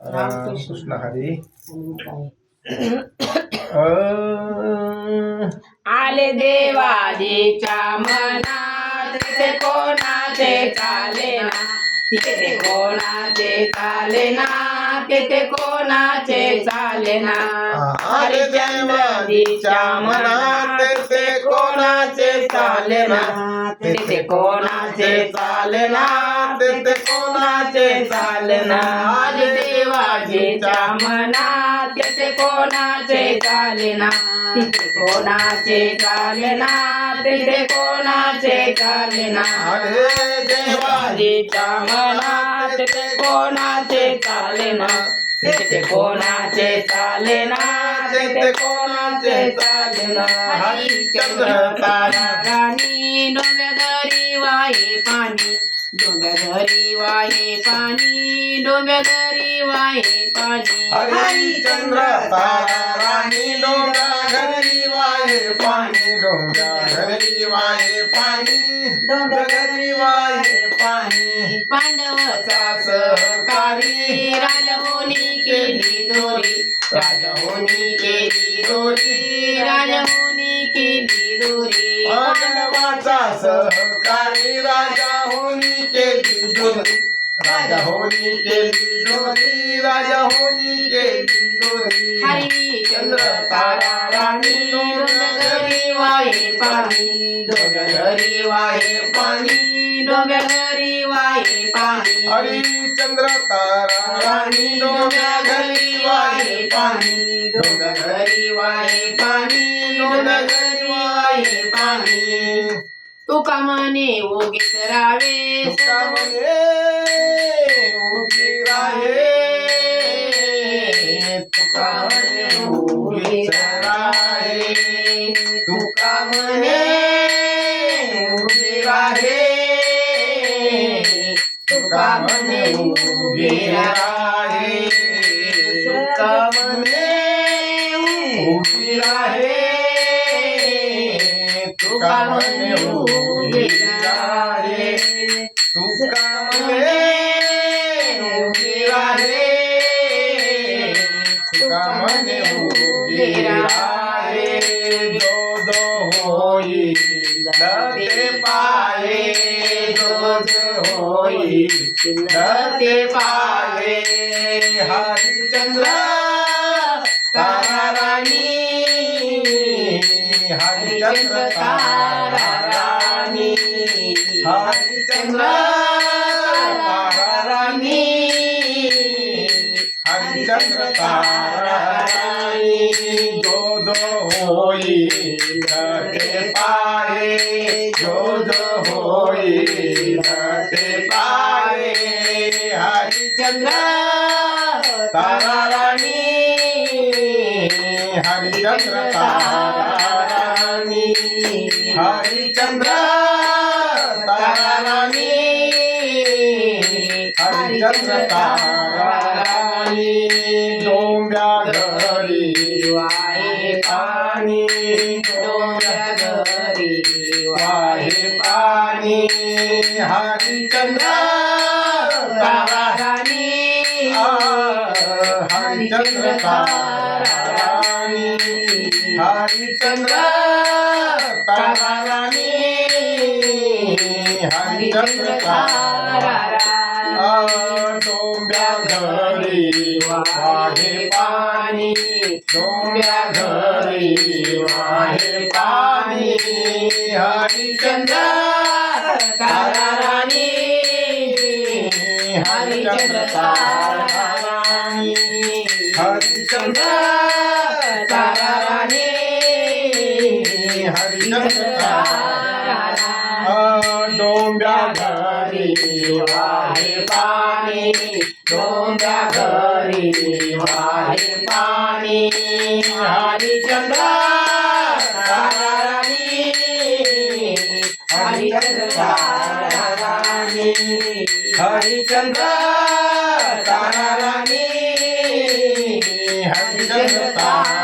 हरी. आले देवाजीच्या मनात. तिथे कोणाचे चाले ना? तिथे कोणाचे चाले ना? तिथे कोणाचे चाले ना? आले देवाजीच्या मनात. ते कोणाचे चाले ना? तिथे कोणाचे चाले ना? ते कोणाचे चाले ना? आले देवाजीच्या मनात तिथे कोणाचे चाले ना तिथे कोणाचे चाले ना तिथे कोणाचे चाले ना अरे देवाजीच्या तिथे कोणाचे चाले ना तिथे कोणाचे चाले ना तिथे कोणाचे चाले ना हरिचंद्र राणी डोंब्या घरी वाहे पाणी डोंब्या घरी वाहे पाणी डोंब्या घरी वाहे पाणी. हरिचंद्र तारा राणी डोंगरा घरी वाहे पाणी डोंगरा घरी वाहे पाणी डोंगरा घरी वाहे पाणी. पांडवचा सहकारी राजहोनी केली दोरी. राजहोनी केली दोरी राजहोनी केली दोरी. मानवाचा सहकारी राजा होनी केली दोरी राजा होनी केली दोरी राजा होनी केली दोरी हरिचंद्र तारा राणी डोंगरी वाहे पाणी डोंगरी वाहे पाणी डोंगरी वाहे पाणी हरिचंद्र तारा राणी डोंगरा घरी वाहे पाणी डोंगरा डोंगरी वाहे तुका म्हणे उगीच रावे तुका म्हणे उभी राहे. तुका म्हणे उभीच राहे तुका म्हणे उभी राहे. तुका म्हणे उभी राहे. तुका म्हणे राहे. तुका म्हणे उभी राहे तुका म्हणे उभी राहे तुका म्हणे उभी राहे जो जो होई ते पाये जो जो होई ते पाये हरिचंद्र तारा राणी हरिचंद्र तारा राणी हरिचंद्र तारा राणी हरिचंद्र तारा राणी जो जो होई ते पाये जो जो होई ते पाये हरिचंद्र तारा राणी डोंब्या घरी वाहे पाणी डोंब्या घरी वाहे पाणी हरिचंद्र राणी हरिचंद्र राणी हरिचंद्र राणी हरिचंद्र घरी वाहे पाणी. सोम्या घरी वाहे पाणी. हरिचंद्र तारा राणी. हरिचंद्र तारा राणी. हरिचंद्र डोंब्या घरी वाहे पाणी डोंब्या घरी वाहे पाणी हरिचंद्र राणी हरिचंद्र राणी हरिचंद्र राणी हरिचंद्र